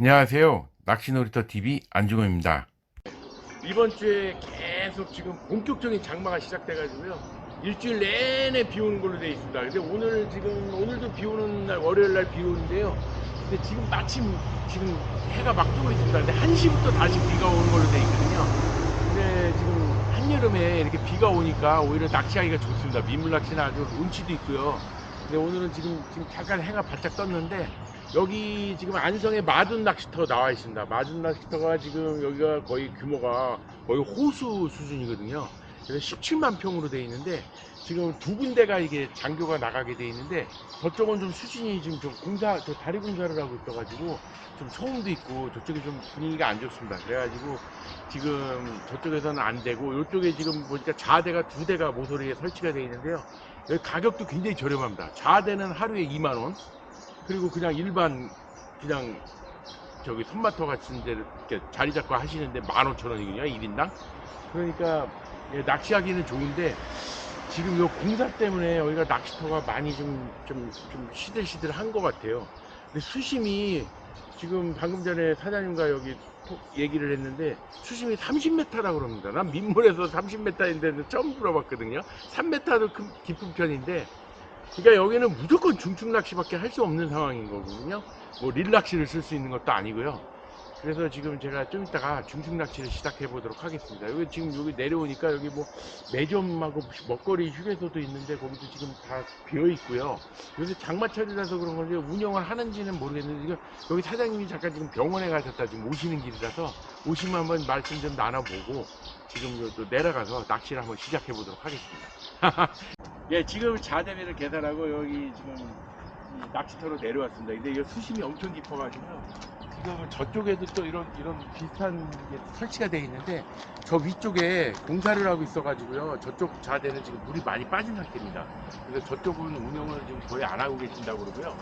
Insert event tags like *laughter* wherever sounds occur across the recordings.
안녕하세요. 낚시놀이터 TV 안중호입니다. 이번 주에 계속 지금 본격적인 장마가 시작돼가지고요. 일주일 내내 비 오는 걸로 돼 있습니다. 근데 오늘 지금 오늘도 비 오는 날 월요일 날 비 오는데요. 근데 지금 마침 지금 해가 막 뜨고 있습니다. 근데 1시부터 다시 비가 오는 걸로 돼 있거든요. 근데 지금 한여름에 이렇게 비가 오니까 오히려 낚시하기가 좋습니다. 민물 낚시는 아주 운치도 있고요. 근데 오늘은 지금 지금 잠깐 해가 바짝 떴는데 여기 지금 안성에 마둔 낚시터 나와 있습니다. 마둔 낚시터가 지금 여기가 거의 규모가 거의 호수 수준이거든요. 그래서 17만 평으로 돼 있는데 지금 두 군데가 이게 장교가 나가게 돼 있는데 저쪽은 좀 수준이 지금 좀 공사, 저 다리 공사를 하고 있어가지고 좀 소음도 있고 저쪽이 좀 분위기가 안 좋습니다. 그래가지고 지금 저쪽에서는 안 되고 이쪽에 지금 보니까 좌대가 두 대가 모서리에 설치가 돼 있는데요. 가격도 굉장히 저렴합니다. 좌대는 하루에 2만 원, 그리고 그냥 일반 그냥 저기 손마터 같은 데 이렇게 자리 잡고 하시는데 15,000원이거든요 1인당. 그러니까 예, 낚시하기는 좋은데 지금 요 공사 때문에 여기가 낚시터가 많이 좀 좀 좀 시들시들한 것 같아요. 근데 수심이 지금 방금 전에 사장님과 여기 톡 얘기를 했는데 수심이 30m라고 그럽니다. 난 민물에서 30m인데 처음 들어봤거든요. 3m도 깊은 편인데 그러니까 여기는 무조건 중축 낚시밖에 할 수 없는 상황인 거거든요. 뭐 릴 낚시를 쓸 수 있는 것도 아니고요. 그래서 지금 제가 좀 이따가 중축 낚시를 시작해 보도록 하겠습니다. 여기 지금 여기 내려오니까 여기 뭐 매점하고 먹거리 휴게소도 있는데 거기도 지금 다 비어 있고요. 요새 장마철이라서 그런 건지 운영을 하는지는 모르겠는데 지금 여기 사장님이 잠깐 지금 병원에 가셨다 지금 오시는 길이라서 오시면 한번 말씀 좀 나눠보고 지금 요또 내려가서 낚시를 한번 시작해 보도록 하겠습니다. *laughs* 예, 지금 자대비를 계산하고 여기 지금 이 낚시터로 내려왔습니다. 근데 이거 수심이 엄청 깊어가지고요. 지금 저쪽에도 또 이런 이런 비슷한 게 설치가 돼 있는데 저 위쪽에 공사를 하고 있어가지고요. 저쪽 자대는 지금 물이 많이 빠진 상태입니다. 그래서 저쪽은 운영을 지금 거의 안 하고 계신다고 그러고요.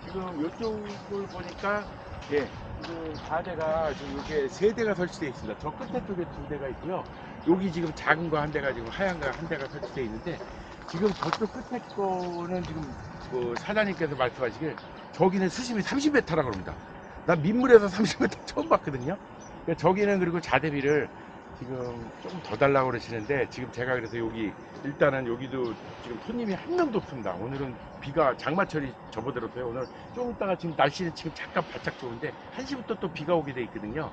지금 이쪽을 보니까 예, 지금 자대가 지금 이렇게 세 대가 설치되어 있습니다. 저 끝에 쪽에 두 대가 있고요. 여기 지금 작은 거 한 대가 지금 하얀 거 한 대가 설치되어 있는데 지금 저쪽 끝에 거는 지금 그 사장님께서 말씀하시길 저기는 수심이 30m라고 그럽니다. 난 민물에서 30m *laughs* 처음 봤거든요. 그러니까 저기는 그리고 자대비를 지금 조금 더 달라고 그러시는데 지금 제가 그래서 여기 일단은 여기도 지금 손님이 한 명도 없습니다. 오늘은 비가 장마철이 접어들었어요. 오늘 좀 이따가 지금 날씨는 지금 잠깐 바짝 좋은데 1시부터 또 비가 오게 돼 있거든요.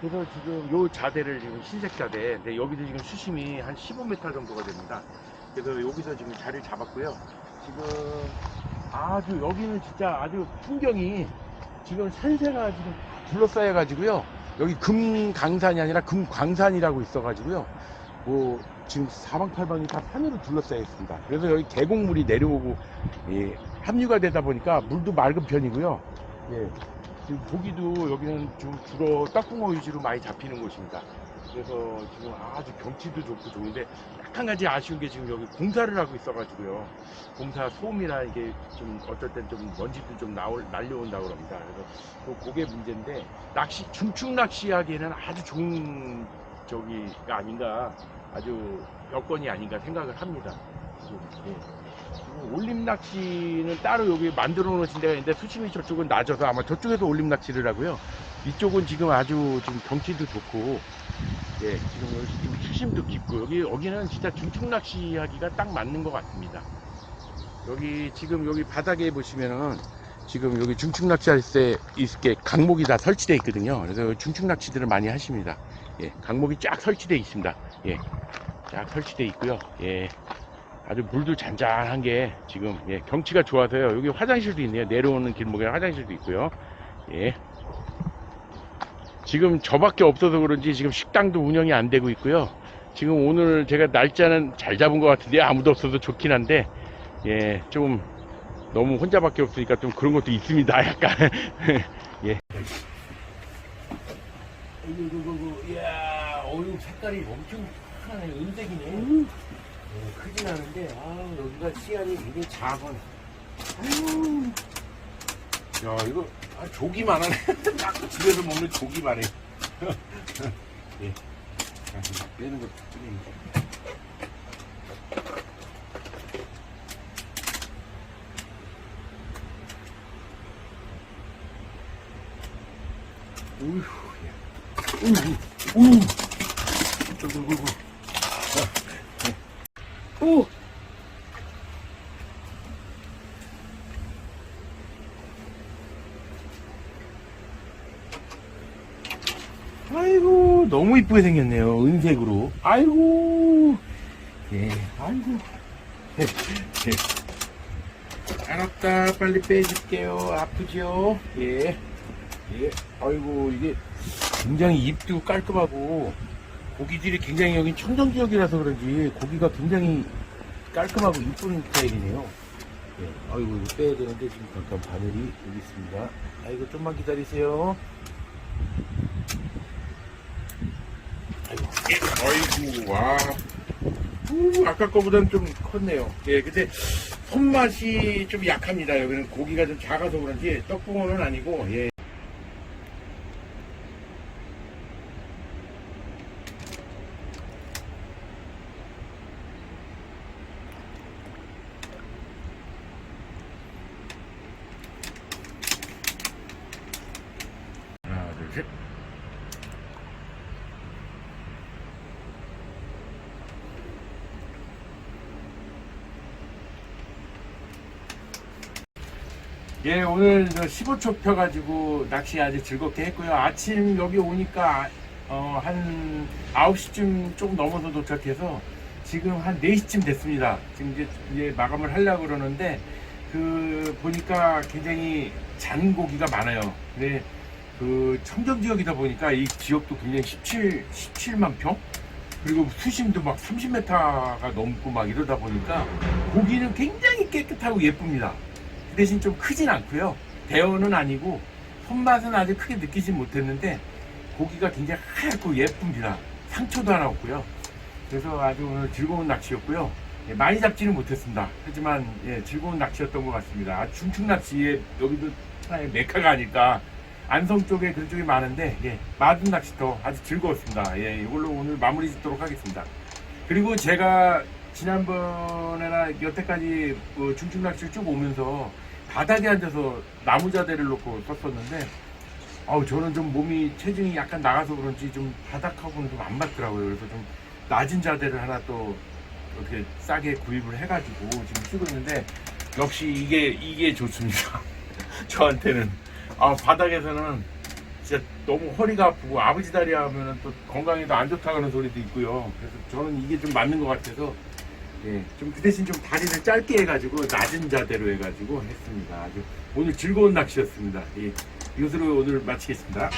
그래서 지금 요 자대를 지금 흰색 자대, 근데 여기도 지금 수심이 한 15m 정도가 됩니다. 그래서 여기서 지금 자리를 잡았고요. 지금 아주 여기는 진짜 아주 풍경이 지금 산세가 지금 둘러싸여 가지고요. 여기 금강산이 아니라 금광산이라고 있어가지고요. 뭐 지금 사방팔방이 다 산으로 둘러싸여 있습니다. 그래서 여기 계곡물이 내려오고 예, 합류가 되다 보니까 물도 맑은 편이고요. 예, 지금 고기도 여기는 좀 주로 떡붕어 위주로 많이 잡히는 곳입니다. 그래서 지금 아주 경치도 좋고 좋은데 딱한 가지 아쉬운 게 지금 여기 공사를 하고 있어가지고요. 공사 소음이나 이게 좀 어떨 땐 좀 먼지도 좀 나올, 날려온다고 그럽니다. 그래서 그 그게 문제인데 낚시, 중축 낚시하기에는 아주 좋은 저기가 아닌가 아주 여건이 아닌가 생각을 합니다. 지금, 예. 올림 낚시는 따로 여기 만들어 놓으신 데가 있는데 수심이 저쪽은 낮아서 아마 저쪽에도 올림 낚시를 하고요. 이쪽은 지금 아주 지금 경치도 좋고 예, 지금 여기 지금 수심도 깊고 여기 여기는 진짜 중축 낚시하기가 딱 맞는 것 같습니다. 여기 지금 여기 바닥에 보시면은 지금 여기 중축 낚시할 때 이렇게 강목이 다 설치되어 있거든요. 그래서 중축 낚시들을 많이 하십니다. 예, 강목이 쫙 설치되어 있습니다. 예, 쫙 설치되어 있고요. 예, 아주 물도 잔잔한 게 지금 예, 경치가 좋아서요. 여기 화장실도 있네요. 내려오는 길목에 화장실도 있고요. 예. 지금 저밖에 없어서 그런지 지금 식당도 운영이 안 되고 있고요. 지금 오늘 제가 날짜는 잘 잡은 것 같은데 아무도 없어서 좋긴 한데 예, 좀 너무 혼자밖에 없으니까 좀 그런 것도 있습니다. *laughs* 약간 예. 이거 이거 이거 이야 어유 색깔이 엄청 하네 은색이네. 예, 크진 않은데 아 여기가 시안이 굉장히 작은. 아유. 야 이거 아, 조기 많아네. 딱 *laughs* 집에서 먹는 조기 많네. *laughs* 예. 자, 빼는 거 빼는 거. 우휴, 예. 우휴, 우휴. 어이구, 어이구. 자, 오! 너무 이쁘게 생겼네요. 은색으로. 아이고. 예, 아이고. *laughs* 예. 알았다. 빨리 빼줄게요. 아프죠? 예. 예. 아이고, 이게 굉장히 입도 깔끔하고 고기질이 굉장히 여기 청정 지역이라서 그런지 고기가 굉장히 깔끔하고 이쁜 스타일이네요. 예. 아이고, 이거 빼야 되는데 지금 잠깐 바늘이 여기 있습니다. 아이고, 좀만 기다리세요. 아이고, 예. 아이고, 와. 우, 아까 거보다는 좀 컸네요. 예, 근데 손맛이 좀 약합니다. 여기는 고기가 좀 작아서 그런지 떡붕어는 아니고, 예. 하나, 둘, 셋. 예, 오늘 저 15초 펴가지고 낚시 아주 즐겁게 했고요. 아침 여기 오니까 어, 한 9시쯤 조금 넘어서 도착해서 지금 한 4시쯤 됐습니다. 지금 이제, 이제 마감을 하려고 그러는데 그 보니까 굉장히 잔 고기가 많아요. 근데 그 청정 지역이다 보니까 이 지역도 굉장히 17, 17만 평? 그리고 수심도 막 30m가 넘고 막 이러다 보니까 고기는 굉장히 깨끗하고 예쁩니다. 그 대신 좀 크진 않고요. 대어는 아니고 손맛은 아직 크게 느끼진 못했는데 고기가 굉장히 하얗고 예쁩니다. 상처도 하나 없고요. 그래서 아주 오늘 즐거운 낚시였고요. 예, 많이 잡지는 못했습니다. 하지만 예, 즐거운 낚시였던 것 같습니다. 아, 중축 낚시에 여기도 하나의 메카가 아닐까. 안성 쪽에 그런 쪽이 많은데 예, 마든 낚시터 아주 즐거웠습니다. 예, 이걸로 오늘 마무리 짓도록 하겠습니다. 그리고 제가 지난번에나 여태까지 그 중축 낚시를 쭉 오면서 바닥에 앉아서 나무 자대를 놓고 썼었는데 아우 저는 좀 몸이 체중이 약간 나가서 그런지 좀 바닥하고는 좀 안 맞더라고요. 그래서 좀 낮은 자대를 하나 또 어떻게 싸게 구입을 해가지고 지금 쓰고 있는데 역시 이게 이게 좋습니다. *laughs* 저한테는 아 바닥에서는 진짜 너무 허리가 아프고 아버지 다리 하면은 또 건강에도 안 좋다 그런 소리도 있고요. 그래서 저는 이게 좀 맞는 것 같아서 예, 좀 그 대신 좀 다리를 짧게 해가지고 낮은 자대로 해가지고 했습니다. 아주 오늘 즐거운 낚시였습니다. 예, 이것으로 오늘 마치겠습니다.